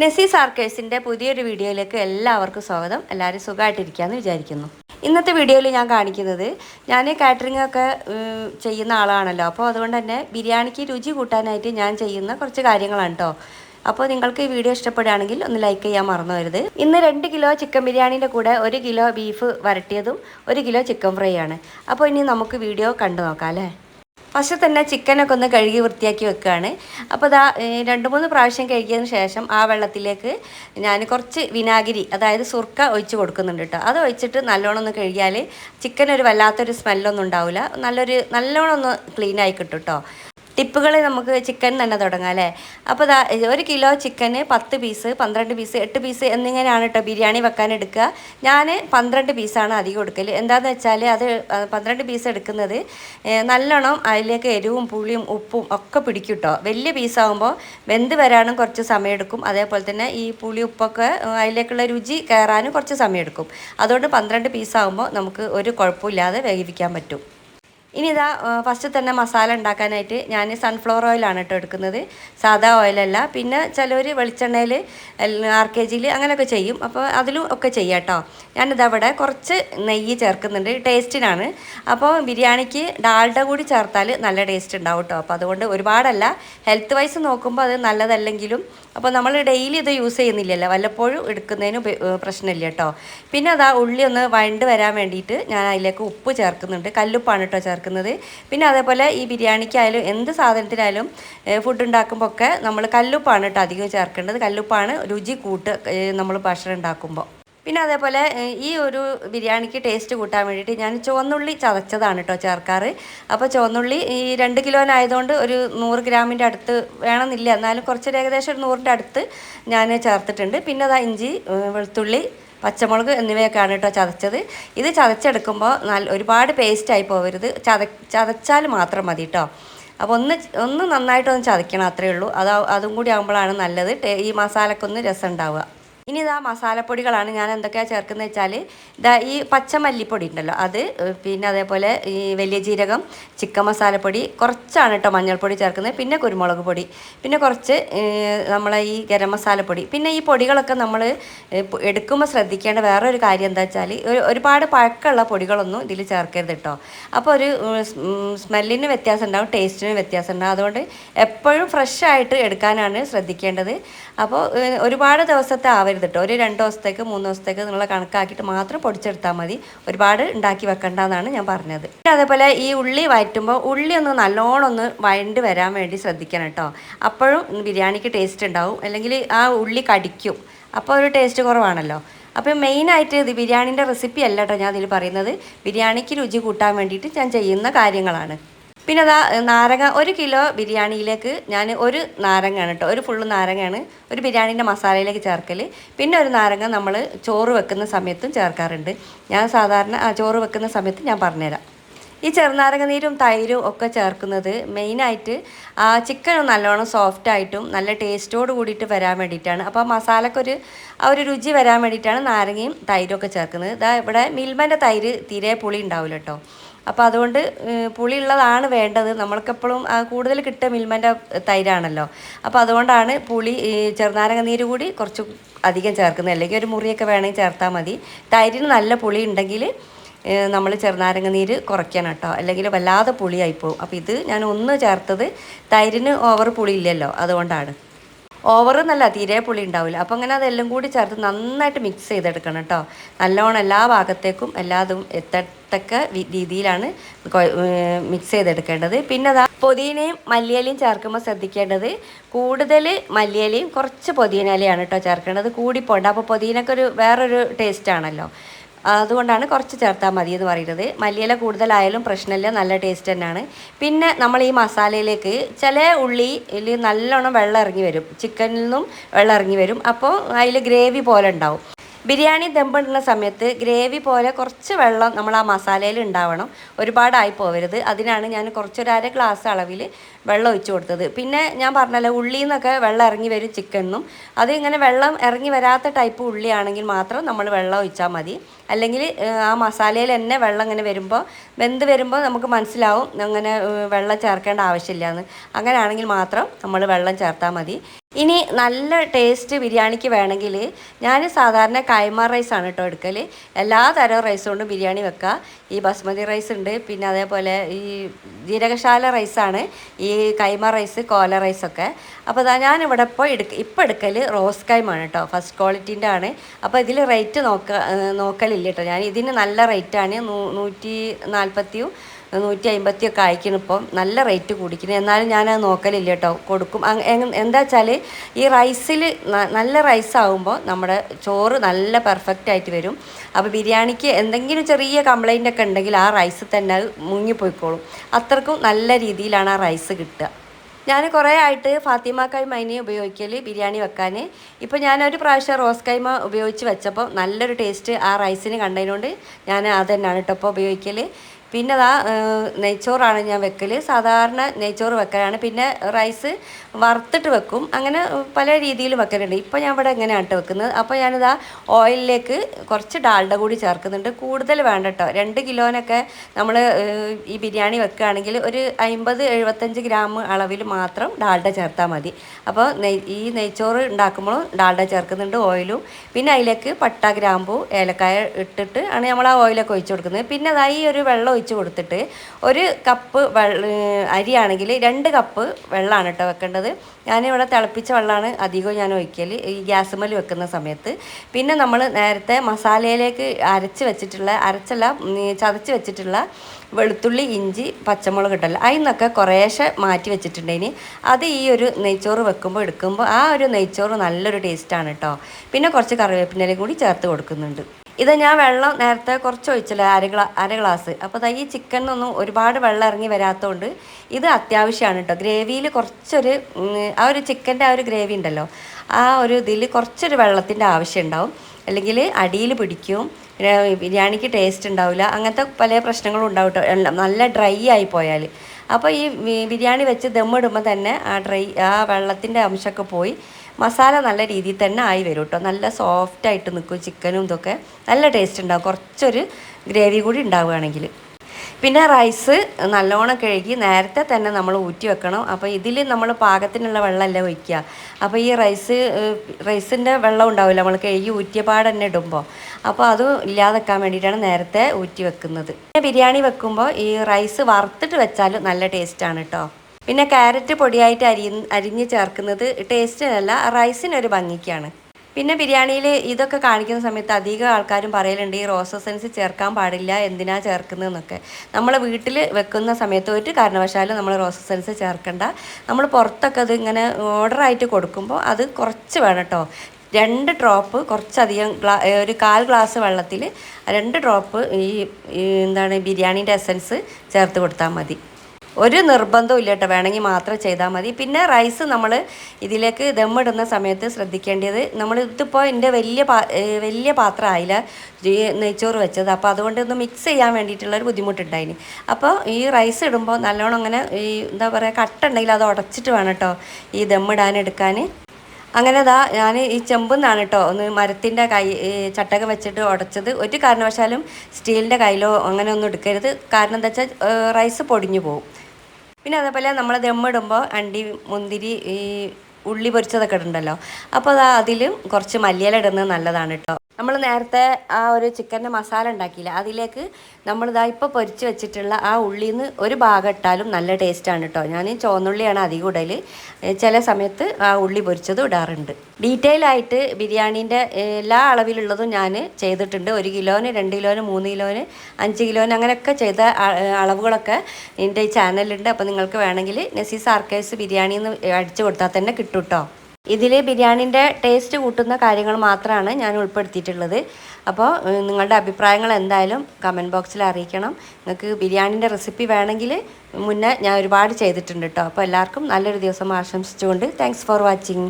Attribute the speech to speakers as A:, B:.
A: നെസീസ് ആർക്കേഴ്സിന്റെ പുതിയൊരു വീഡിയോയിലേക്ക് എല്ലാവർക്കും സ്വാഗതം. എല്ലാവരും സുഖമായിട്ടിരിക്കുകയെന്ന് വിചാരിക്കുന്നു. ഇന്നത്തെ വീഡിയോയിൽ ഞാൻ കാണിക്കുന്നത് ഞാൻ കാറ്ററിംഗ് ഒക്കെ ചെയ്യുന്ന ആളാണല്ലോ. അപ്പോൾ അതുകൊണ്ട് തന്നെ ബിരിയാണിക്ക് രുചി കൂട്ടാനായിട്ട് ഞാൻ ചെയ്യുന്ന കുറച്ച് കാര്യങ്ങളാണ് കേട്ടോ അപ്പോൾ നിങ്ങൾക്ക് ഈ വീഡിയോ ഇഷ്ടപ്പെടുകയാണെങ്കിൽ ഒന്ന് ലൈക്ക് ചെയ്യാൻ മറന്നു വരുത് ഇന്ന് രണ്ട് കിലോ ചിക്കൻ ബിരിയാണീന്റെ കൂടെ ഒരു കിലോ ബീഫ് വരട്ടിയതും ഒരു കിലോ ചിക്കൻ ഫ്രൈ ആണ്. അപ്പോൾ ഇനി നമുക്ക് വീഡിയോ കണ്ടു നോക്കാം അല്ലേ? ഫസ്റ്റ് തന്നെ ചിക്കനൊക്കെ ഒന്ന് കഴുകി വൃത്തിയാക്കി വെക്കുകയാണ് അപ്പോൾ അതാ രണ്ട് മൂന്ന് പ്രാവശ്യം കഴുകിയതിന് ശേഷം ആ വെള്ളത്തിലേക്ക് ഞാൻ കുറച്ച് വിനാഗിരി അതായത് സുർക്ക ഒഴിച്ച് കൊടുക്കുന്നുണ്ട് കേട്ടോ അത് ഒഴിച്ചിട്ട് നല്ലോണം ഒന്ന് കഴുകിയാൽ ചിക്കൻ ഒരു വല്ലാത്തൊരു സ്മെല്ലൊന്നും ഉണ്ടാവില്ല നല്ലൊരു നല്ലോണം ഒന്ന് ക്ലീൻ ആയി കിട്ടും കേട്ടോ ടിപ്പുകൾ നമുക്ക് ചിക്കൻ തന്നെ തുടങ്ങാം അല്ലേ? അപ്പോൾ ഒരു കിലോ ചിക്കന് പത്ത് പീസ് പന്ത്രണ്ട് പീസ് എട്ട് പീസ് എന്നിങ്ങനെയാണ് കേട്ടോ ബിരിയാണി വെക്കാൻ എടുക്കുക. ഞാൻ പന്ത്രണ്ട് പീസാണ് അധികം എടുക്കൽ എന്താണെന്ന് വെച്ചാൽ അത് പന്ത്രണ്ട് പീസ് എടുക്കുന്നത് നല്ലോണം അതിലേക്ക് എരിവും പുളിയും ഉപ്പും ഒക്കെ പിടിക്കും കേട്ടോ വലിയ പീസാകുമ്പോൾ വെന്ത് വരാനും കുറച്ച് സമയമെടുക്കും അതേപോലെ തന്നെ ഈ പുളി ഉപ്പൊക്കെ അതിലേക്കുള്ള രുചി കയറാനും കുറച്ച് സമയമെടുക്കും അതുകൊണ്ട് പന്ത്രണ്ട് പീസാകുമ്പോൾ നമുക്ക് ഒരു കുഴപ്പമില്ലാതെ വേവിക്കാൻ പറ്റും. ഇനി ഇതാ ഫസ്റ്റ് തന്നെ മസാല ഉണ്ടാക്കാനായിട്ട് ഞാൻ സൺഫ്ലവർ ഓയിലാണ് കേട്ടോ എടുക്കുന്നത്. സാധാ ഓയിലല്ല പിന്നെ ചിലർ വെളിച്ചെണ്ണയിൽ ആർ കെ ജിയിൽ അങ്ങനെയൊക്കെ ചെയ്യും. അപ്പോൾ അതിലും ഒക്കെ ചെയ്യാം കേട്ടോ ഞാനിതവിടെ കുറച്ച് നെയ്യ് ചേർക്കുന്നുണ്ട്. ടേസ്റ്റിനാണ്. അപ്പോൾ ബിരിയാണിക്ക് ഡാൽഡ കൂടി ചേർത്താൽ നല്ല ടേസ്റ്റ് ഉണ്ടാവും കേട്ടോ അപ്പോൾ അതുകൊണ്ട് ഒരുപാടല്ല. ഹെൽത്ത് വൈസ് നോക്കുമ്പോൾ അത് നല്ലതല്ലെങ്കിലും അപ്പോൾ നമ്മൾ ഡെയിലി ഇത് യൂസ് ചെയ്യുന്നില്ലല്ലോ. വല്ലപ്പോഴും എടുക്കുന്നതിന് പ്രശ്നമില്ല കേട്ടോ പിന്നെ അതാ ഉള്ളി ഒന്ന് വഴണ്ട് വരാൻ വേണ്ടിയിട്ട് ഞാൻ അതിലേക്ക് ഉപ്പ് ചേർക്കുന്നുണ്ട്. കല്ലുപ്പാണ് കേട്ടോ ചേർക്കുന്നത്. പിന്നെ അതേപോലെ ഈ ബിരിയാണിക്കായാലും എന്ത് സാധനത്തിനായാലും ഫുഡ് ഉണ്ടാക്കുമ്പോൾ ഒക്കെ നമ്മൾ കല്ലുപ്പാണ് കേട്ടോ അധികം ചേർക്കേണ്ടത്. കല്ലുപ്പാണ് രുചി കൂട്ട് നമ്മൾ ഭക്ഷണം ഉണ്ടാക്കുമ്പോൾ പിന്നെ അതേപോലെ ഈ ഒരു ബിരിയാണിക്ക് ടേസ്റ്റ് കൂട്ടാൻ വേണ്ടിയിട്ട് ഞാൻ ചുവന്നുള്ളി ചതച്ചതാണ് കേട്ടോ ചേർക്കാറ്. അപ്പോൾ ചുവന്നുള്ളി ഈ രണ്ട് കിലോനായതുകൊണ്ട് ഒരു നൂറ് ഗ്രാമിന്റെ അടുത്ത് വേണമെന്നില്ല. എന്നാലും കുറച്ചൊരു ഏകദേശം ഒരു നൂറിന്റെ അടുത്ത് ഞാൻ ചേർത്തിട്ടുണ്ട്. പിന്നെ അതാ ഇഞ്ചി വെളുത്തുള്ളി പച്ചമുളക് എന്നിവയൊക്കെയാണ് കേട്ടോ ചതച്ചത്. ഇത് ചതച്ചെടുക്കുമ്പോൾ നല്ല ഒരുപാട് പേസ്റ്റായി പോകരുത് ചത ചതച്ചാൽ മാത്രം മതി കേട്ടോ. അപ്പോൾ ഒന്ന് ഒന്ന് നന്നായിട്ടൊന്ന് ചതയ്ക്കണം അത്രയേ ഉള്ളൂ. അത് അതും കൂടി ആകുമ്പോഴാണ് നല്ലത്. ഈ മസാലക്കൊന്ന് രസം ഉണ്ടാവുക. ഇനി ഇതാ മസാലപ്പൊടികളാണ് ഞാൻ എന്തൊക്കെയാണ് ചേർക്കുന്നത് വെച്ചാൽ ഇതാ ഈ പച്ചമല്ലിപ്പൊടി ഉണ്ടല്ലോ അത് പിന്നെ അതേപോലെ ഈ വലിയ ജീരകം ചിക്കൻ മസാലപ്പൊടി കുറച്ചാണ് കേട്ടോ മഞ്ഞൾപ്പൊടി ചേർക്കുന്നത്. പിന്നെ കുരുമുളക് പൊടി പിന്നെ കുറച്ച് നമ്മളെ ഈ ഗരം മസാലപ്പൊടി പിന്നെ ഈ പൊടികളൊക്കെ നമ്മൾ എടുക്കുമ്പോൾ ശ്രദ്ധിക്കേണ്ട വേറെ ഒരു കാര്യം എന്താ വെച്ചാൽ ഒരു ഒരുപാട് പഴക്കമുള്ള പൊടികളൊന്നും ഇതിൽ ചേർക്കരുത് കേട്ടോ. അപ്പോൾ ഒരു സ്മെല്ലിന് വ്യത്യാസം ഉണ്ടാവും ടേസ്റ്റിന് വ്യത്യാസം ഉണ്ടാവും. അതുകൊണ്ട് എപ്പോഴും ഫ്രഷ് ആയിട്ട് എടുക്കാനാണ് ശ്രദ്ധിക്കേണ്ടത്. അപ്പോൾ ഒരുപാട് ദിവസത്തെ ആവരുത് കേട്ടോ ഒരു രണ്ട് ദിവസത്തേക്ക് മൂന്ന് ദിവസത്തേക്ക് നിങ്ങൾ കണക്കാക്കിയിട്ട് മാത്രം പൊടിച്ചെടുത്താൽ മതി. ഒരുപാട് ഉണ്ടാക്കി വെക്കണ്ടെന്നാണ് ഞാൻ പറഞ്ഞത്. അതേപോലെ ഈ ഉള്ളി വയറ്റുമ്പോൾ ഉള്ളി ഒന്ന് നല്ലോണം ഒന്ന് വഴണ്ട് വരാൻ വേണ്ടി ശ്രദ്ധിക്കണം കേട്ടോ അപ്പോഴും ബിരിയാണിക്ക് ടേസ്റ്റ് ഉണ്ടാവും. അല്ലെങ്കിൽ ആ ഉള്ളി കടിക്കും. അപ്പോൾ ഒരു ടേസ്റ്റ് കുറവാണല്ലോ. അപ്പോൾ മെയിനായിട്ട് ഇത് ബിരിയാണീന്റെ റെസിപ്പി അല്ല കേട്ടോ ഞാൻ ഇതിൽ പറയുന്നത്. ബിരിയാണിക്ക് രുചി കൂട്ടാൻ വേണ്ടിയിട്ട് ഞാൻ ചെയ്യുന്ന കാര്യങ്ങളാണ്. പിന്നെ അതാ നാരങ്ങ ഒരു കിലോ ബിരിയാണിയിലേക്ക് ഞാൻ ഒരു നാരങ്ങയാണ് കേട്ടോ ഒരു ഫുള്ള് നാരങ്ങയാണ് ഒരു ബിരിയാണീന്റെ മസാലയിലേക്ക് ചേർക്കൽ പിന്നെ ഒരു നാരങ്ങ നമ്മൾ ചോറ് വെക്കുന്ന സമയത്തും ചേർക്കാറുണ്ട്. ഞാൻ സാധാരണ ആ ചോറ് വെക്കുന്ന സമയത്ത് ഞാൻ പറഞ്ഞുതരാം. ഈ ചെറുനാരങ്ങ നീരും തൈരും ഒക്കെ ചേർക്കുന്നത് മെയിനായിട്ട് ചിക്കൻ നല്ലോണം സോഫ്റ്റ് ആയിട്ടും നല്ല ടേസ്റ്റോട് കൂടിയിട്ട് വരാൻ വേണ്ടിയിട്ടാണ്. അപ്പോൾ മസാലക്കൊരു ആ ഒരു രുചി വരാൻ വേണ്ടിയിട്ടാണ് നാരങ്ങയും തൈരും ഒക്കെ ചേർക്കുന്നത്. ഇതാ ഇവിടെ മിൽമന്റെ തൈര് തീരെ പുളി ഉണ്ടാവില്ല കേട്ടോ അപ്പോൾ അതുകൊണ്ട് പുളി പുളിയുള്ളതാണ് വേണ്ടത്. നമ്മൾക്കെപ്പോഴും കൂടുതൽ കിട്ടുക മിൽമന്റെ തൈരാണല്ലോ. അപ്പോൾ അതുകൊണ്ടാണ് പുളി ചെറുനാരങ്ങ നീര് കൂടി കുറച്ച് അധികം ചേർക്കുന്നത്. അല്ലെങ്കിൽ ഒരു മുറിയൊക്കെ വേണമെങ്കിൽ ചേർത്താൽ മതി. തൈരിന് നല്ല പുളി ഉണ്ടെങ്കിൽ നമ്മൾ ചെറുനാരങ്ങ നീര് കുറയ്ക്കണം കേട്ടോ. അല്ലെങ്കിൽ വല്ലാതെ പുളിയായിപ്പോവും അപ്പോൾ ഇത് ഞാൻ ഒന്ന് ചേർത്തത് തൈരിന് ഓവർ പുളി ഇല്ലല്ലോ അതുകൊണ്ടാണ്. ഓവർ എന്നല്ല തീരെ പുളി ഉണ്ടാവില്ല അപ്പോൾ അങ്ങനെ അതെല്ലാം കൂടി ചേർത്ത് നന്നായിട്ട് മിക്സ് ചെയ്തെടുക്കണം കേട്ടോ നല്ലോണം എല്ലാ ഭാഗത്തേക്കും എല്ലാതും എത്തത്തക്ക രീതിയിലാണ് മിക്സ് ചെയ്തെടുക്കേണ്ടത്. പിന്നെ അതാ പൊതിനയും മല്ലിയിലയും ചേർക്കുമ്പോൾ ശ്രദ്ധിക്കേണ്ടത് കൂടുതൽ മല്ലിയിലയും കുറച്ച് പൊതിനയിലയാണ് കേട്ടോ ചേർക്കേണ്ടത്. കൂടിപ്പോണ്ട. അപ്പോൾ പൊതിനൊക്കെ ഒരു വേറൊരു ടേസ്റ്റ് ആണല്ലോ. അതുകൊണ്ടാണ് കുറച്ച് ചേർത്താൽ മതി എന്ന് പറയുന്നത്. മല്ലിയില കൂടുതലായാലും പ്രശ്നമില്ല നല്ല ടേസ്റ്റ് തന്നെയാണ്. പിന്നെ നമ്മൾ ഈ മസാലയിലേക്ക് ചില ഉള്ളി നല്ലോണം വെള്ളം ഇറങ്ങി വരും. ചിക്കനിൽ നിന്നും വെള്ളം ഇറങ്ങി വരും. അപ്പോൾ അതിൽ ഗ്രേവി പോലെ ഉണ്ടാവും. ബിരിയാണി ദമ്പിടുന്ന സമയത്ത് ഗ്രേവി പോലെ കുറച്ച് വെള്ളം നമ്മൾ ആ മസാലയിൽ ഉണ്ടാവണം. ഒരുപാടായി പോവരുത്. അതിനാണ് ഞാൻ കുറച്ചൊരു അര ഗ്ലാസ് അളവിൽ വെള്ളം ഒഴിച്ചു കൊടുത്തത്. പിന്നെ ഞാൻ പറഞ്ഞല്ലോ ഉള്ളി നിന്നൊക്കെ വെള്ളം ഇറങ്ങി വരും ചിക്കനും അത് ഇങ്ങനെ വെള്ളം ഇറങ്ങി വരാത്ത ടൈപ്പ് ഉള്ളിയാണെങ്കിൽ മാത്രം നമ്മൾ വെള്ളം ഒഴിച്ചാൽ മതി. അല്ലെങ്കിൽ ആ മസാലയിൽ തന്നെ വെള്ളം ഇങ്ങനെ വരുമ്പോൾ വെന്ത് വരുമ്പോൾ നമുക്ക് മനസ്സിലാവും അങ്ങനെ വെള്ളം ചേർക്കേണ്ട ആവശ്യമില്ല എന്ന് അങ്ങനെയാണെങ്കിൽ മാത്രം നമ്മൾ വെള്ളം ചേർത്താൽ മതി. ഇനി നല്ല ടേസ്റ്റ് ബിരിയാണിക്ക് വേണമെങ്കിൽ ഞാൻ സാധാരണ കൈമ റൈസാണ് കേട്ടോ എടുക്കൽ എല്ലാ തരം റൈസ് കൊണ്ടും ബിരിയാണി വെക്കുക ഈ ബസ്മതി റൈസ് ഉണ്ട്. പിന്നെ അതേപോലെ ഈ ജീരകശാല റൈസാണ് ഈ കൈമ റൈസ് കോല റൈസൊക്കെ അപ്പോൾ അതാ ഇവിടെ ഇപ്പോൾ എടുക്ക ഇപ്പോൾ എടുക്കൽ റോസ് കൈമാണ് കേട്ടോ ഫസ്റ്റ് ക്വാളിറ്റീന്റെ ആണ്. അപ്പോൾ ഇതിൽ റേറ്റ് നോക്ക നോക്കലില്ല കേട്ടോ ഞാൻ ഇതിന് നല്ല റേറ്റാണ് നൂറ്റി നാൽപ്പത്തിയും നൂറ്റി അമ്പത്തിയൊക്കെ അയക്കണം ഇപ്പം നല്ല റേറ്റ് കൂടിക്കുന്നത് എന്നാലും ഞാൻ അത് നോക്കലില്ല കേട്ടോ കൊടുക്കും. എന്താ വെച്ചാൽ ഈ റൈസിൽ നല്ല റൈസ് ആകുമ്പോൾ നമ്മുടെ ചോറ് നല്ല പെർഫെക്റ്റ് ആയിട്ട് വരും. അപ്പോൾ ബിരിയാണിക്ക് എന്തെങ്കിലും ചെറിയ കംപ്ലൈന്റ് ഒക്കെ ഉണ്ടെങ്കിൽ ആ റൈസ് തന്നെ അത് മുങ്ങിപ്പോയിക്കോളും അത്രക്കും നല്ല രീതിയിലാണ് ആ റൈസ് കിട്ടുക. ഞാൻ കുറേ ആയിട്ട് ഫാത്തിമ കൈമ ഉപയോഗിക്കൽ ബിരിയാണി വെക്കാൻ ഇപ്പോൾ ഞാനൊരു പ്രാവശ്യം റോസ് കൈമ ഉപയോഗിച്ച് വെച്ചപ്പോൾ നല്ലൊരു ടേസ്റ്റ് ആ റൈസിന് കണ്ടതിനോണ്ട് ഞാൻ അത് തന്നെയാണ് കേട്ടോ ഇപ്പോൾ ഉപയോഗിക്കൽ പിന്നെ അതാ നെയ്ച്ചോറാണ് ഞാൻ വെക്കൽ സാധാരണ നെയ്ച്ചോറ് വെക്കലാണ്. പിന്നെ റൈസ് വറുത്തിട്ട് വെക്കും. അങ്ങനെ പല രീതിയിൽ വെക്കലുണ്ട്. ഇപ്പോൾ ഞാൻ ഇവിടെ എങ്ങനെയാണ് കേട്ടോ വെക്കുന്നത്? അപ്പോൾ ഞാനിതാ ഓയിലിലേക്ക് കുറച്ച് ഡാൽഡ കൂടി ചേർക്കുന്നുണ്ട്. കൂടുതൽ വേണ്ട കേട്ടോ രണ്ട് കിലോനൊക്കെ നമ്മൾ ഈ ബിരിയാണി വെക്കുകയാണെങ്കിൽ ഒരു അമ്പത് എഴുപത്തഞ്ച് ഗ്രാം അളവിൽ മാത്രം ഡാൽഡ ചേർത്താൽ മതി. അപ്പോൾ ഈ നെയ്ച്ചോറ് ഉണ്ടാക്കുമ്പോൾ ഡാൽഡ ചേർക്കുന്നുണ്ട് ഓയിലും. പിന്നെ അതിലേക്ക് പട്ട ഗ്രാമ്പു ഏലക്കായ ഇട്ടിട്ട് ആണ് നമ്മൾ ആ ഓയിലൊക്കെ ഒഴിച്ചു കൊടുക്കുന്നത്. പിന്നെ അതായി ഒരു വെള്ളം ഒഴിച്ച് കൊടുത്തിട്ട് ഒരു കപ്പ് അരിയാണെങ്കിൽ രണ്ട് കപ്പ് വെള്ളമാണ് കേട്ടോ വെക്കേണ്ടത്. ഞാനിവിടെ തിളപ്പിച്ച വെള്ളമാണ് അധികവും ഞാൻ ഒഴിക്കൽ ഈ ഗ്യാസുമൽ വെക്കുന്ന സമയത്ത്. പിന്നെ നമ്മൾ നേരത്തെ മസാലയിലേക്ക് അരച്ച് വെച്ചിട്ടുള്ള അരച്ചല്ല ചതച്ച് വെച്ചിട്ടുള്ള വെളുത്തുള്ളി ഇഞ്ചി പച്ചമുളക് ഇട്ടല്ല. അതിൽ നിന്നൊക്കെ കുറേശ്ശെ മാറ്റി വെച്ചിട്ടുണ്ടെങ്കിൽ അത് ഈ ഒരു നെയ്ച്ചോറ് വെക്കുമ്പോൾ എടുക്കുമ്പോൾ ആ ഒരു നെയ്ച്ചോറ് നല്ലൊരു ടേസ്റ്റാണ് കേട്ടോ. പിന്നെ കുറച്ച് കറിവേപ്പിനെ കൂടി ചേർത്ത് കൊടുക്കുന്നുണ്ട്. ഇത് ഞാൻ വെള്ളം നേരത്തെ കുറച്ച് ഒഴിച്ചില്ല അര ഗ്ലാ അര ഗ്ലാസ്. അപ്പോൾ ഈ ചിക്കനൊന്നും ഒരുപാട് വെള്ളം ഇറങ്ങി വരാത്തതുകൊണ്ട് ഇത് അത്യാവശ്യമാണ് കേട്ടോ ഗ്രേവിയിൽ കുറച്ചൊരു ആ ഒരു ചിക്കന്റെ ആ ഒരു ഗ്രേവി ഉണ്ടല്ലോ ആ ഒരു ഇതിൽ കുറച്ചൊരു വെള്ളത്തിന്റെ ആവശ്യം ഉണ്ടാവും. അല്ലെങ്കിൽ അടിയിൽ പിടിക്കും ബിരിയാണിക്ക് ടേസ്റ്റ് ഉണ്ടാവില്ല അങ്ങനത്തെ പല പ്രശ്നങ്ങളും ഉണ്ടാവും കേട്ടോ നല്ല ഡ്രൈ ആയി പോയാൽ അപ്പോൾ ഈ ബിരിയാണി വെച്ച് ദമ്മിടുമ്പോൾ തന്നെ ആ ഡ്രൈ ആ വെള്ളത്തിന്റെ അംശമൊക്കെ പോയി മസാല നല്ല രീതിയിൽ തന്നെ ആയി വരും കേട്ടോ. നല്ല സോഫ്റ്റായിട്ട് നിൽക്കും ചിക്കനും ഇതൊക്കെ. നല്ല ടേസ്റ്റ് ഉണ്ടാവും. കുറച്ചൊരു ഗ്രേവി കൂടി ഉണ്ടാവുകയാണെങ്കിൽ. പിന്നെ റൈസ് നല്ലോണം കഴുകി നേരത്തെ തന്നെ നമ്മൾ ഊറ്റി വെക്കണം. അപ്പോൾ ഇതിൽ നമ്മൾ പാകത്തിനുള്ള വെള്ളമല്ല ഒഴിക്കുക. അപ്പോൾ ഈ റൈസ് റൈസിന്റെ വെള്ളം ഉണ്ടാവില്ല? നമ്മൾ കഴുകി ഊറ്റിയ പാട് തന്നെ ഇടുമ്പോൾ. അപ്പോൾ അത് ഇല്ലാതെക്കാൻ വേണ്ടിയിട്ടാണ് നേരത്തെ ഊറ്റി വെക്കുന്നത്. പിന്നെ ബിരിയാണി വെക്കുമ്പോൾ ഈ റൈസ് വറുത്തിട്ട് വെച്ചാൽ നല്ല ടേസ്റ്റാണ് കേട്ടോ. പിന്നെ ക്യാരറ്റ് പൊടിയായിട്ട് അരി അരിഞ്ഞ് ചേർക്കുന്നത് ടേസ്റ്റിനല്ല റൈസിനൊരു ഭംഗിക്കാണ്. പിന്നെ ബിരിയാണിയിൽ ഇതൊക്കെ കാണിക്കുന്ന സമയത്ത് അധികം ആൾക്കാരും പറയലുണ്ട് ഈ റോസ് ചേർക്കാൻ പാടില്ല എന്തിനാ ചേർക്കുന്നതെന്നൊക്കെ. നമ്മൾ വീട്ടിൽ വെക്കുന്ന സമയത്ത് ഒരു കാരണവശാലും നമ്മൾ റോസ് ചേർക്കണ്ട. നമ്മൾ പുറത്തൊക്കെ അത് ഇങ്ങനെ ഓർഡറായിട്ട് കൊടുക്കുമ്പോൾ അത് കുറച്ച് വേണം കേട്ടോ രണ്ട് ഡ്രോപ്പ് കുറച്ചധികം ഒരു കാൽ ഗ്ലാസ് വെള്ളത്തിൽ രണ്ട് ഡ്രോപ്പ് ഈ എന്താണ് ബിരിയാണീന്റെ എസൻസ് ചേർത്ത് കൊടുത്താൽ മതി. ഒരു നിർബന്ധവും ഇല്ല കേട്ടോ. വേണമെങ്കിൽ മാത്രം ചെയ്താൽ മതി. പിന്നെ റൈസ് നമ്മൾ ഇതിലേക്ക് ദമ്മിടുന്ന സമയത്ത് ശ്രദ്ധിക്കേണ്ടത് നമ്മൾ ഇതിപ്പോൾ എന്റെ വലിയ പാ വലിയ പാത്രമായില്ല നെയ്ച്ചോറ് വെച്ചത്. അപ്പോൾ അതുകൊണ്ട് ഒന്ന് മിക്സ് ചെയ്യാൻ വേണ്ടിയിട്ടുള്ളൊരു ബുദ്ധിമുട്ടുണ്ടായിന്. അപ്പോൾ ഈ റൈസ് ഇടുമ്പോൾ നല്ലോണം അങ്ങനെ ഈ എന്താ പറയുക കട്ട ഉണ്ടെങ്കിൽ അത് ഉടച്ചിട്ട് വേണം കേട്ടോ ഈ ദമ്മിടാൻ എടുക്കാൻ. അങ്ങനെ ദാ ഞാൻ ഈ ചെമ്പെന്നാണ് കേട്ടോ ഒന്ന് മരത്തിന്റെ കൈ ചട്ടകം വെച്ചിട്ട് ഉടച്ചത്. ഒരു കാരണവശാലും സ്റ്റീലിന്റെ കയ്യിലോ അങ്ങനെ ഒന്നും എടുക്കരുത്. കാരണം എന്താ വെച്ചാൽ റൈസ് പൊടിഞ്ഞു പോകും. പിന്നെ അതേപോലെ നമ്മൾ ദമ്മിടുമ്പോൾ അണ്ടി മുന്തിരി ഈ ഉള്ളി പൊരിച്ചതൊക്കെ ഇടുണ്ടല്ലോ. അപ്പോൾ അത് അതിലും കുറച്ച് മല്ലിയില ഇടുന്നത് നല്ലതാണ് കേട്ടോ നമ്മൾ നേരത്തെ ആ ഒരു ചിക്കന്റെ മസാല ഉണ്ടാക്കിയില്ല അതിലേക്ക് നമ്മളിതാ ഇപ്പോൾ പൊരിച്ച് വെച്ചിട്ടുള്ള ആ ഉള്ളിയിൽ നിന്ന് ഒരു ഭാഗം ഇട്ടാലും നല്ല ടേസ്റ്റാണ് കേട്ടോ ഞാൻ ചുവന്നുള്ളിയാണ് അധികം ഇടൽ ചില സമയത്ത് ആ ഉള്ളി പൊരിച്ചത് ഇടാറുണ്ട്. ഡീറ്റെയിൽ ആയിട്ട് ബിരിയാണീന്റെ എല്ലാ അളവിലുള്ളതും ഞാൻ ചെയ്തിട്ടുണ്ട്. ഒരു കിലോന് രണ്ട് കിലോന് മൂന്ന് കിലോന് അഞ്ച് കിലോന് അങ്ങനെയൊക്കെ ചെയ്ത അളവുകളൊക്കെ എന്റെ ഈ ചാനലുണ്ട് അപ്പോൾ നിങ്ങൾക്ക് വേണമെങ്കിൽ നസീസ് ആർക്കേഴ്സ് ബിരിയാണി എന്ന് അടിച്ചു കൊടുത്താൽ തന്നെ കിട്ടും കേട്ടോ ഇതിൽ ബിരിയാണിന്റെ ടേസ്റ്റ് കൂട്ടുന്ന കാര്യങ്ങൾ മാത്രമാണ് ഞാൻ ഉൾപ്പെടുത്തിയിട്ടുള്ളത്. അപ്പോൾ നിങ്ങളുടെ അഭിപ്രായങ്ങൾ എന്തായാലും കമന്റ് ബോക്സിൽ അറിയിക്കണം. നിങ്ങൾക്ക് ബിരിയാണിന്റെ റെസിപ്പി വേണമെങ്കിൽ മുന്നേ ഞാൻ ഒരുപാട് ചെയ്തിട്ടുണ്ട് കേട്ടോ. അപ്പോൾ എല്ലാവർക്കും നല്ലൊരു ദിവസം ആശംസിച്ചുകൊണ്ട് താങ്ക്സ് ഫോർ വാച്ചിങ്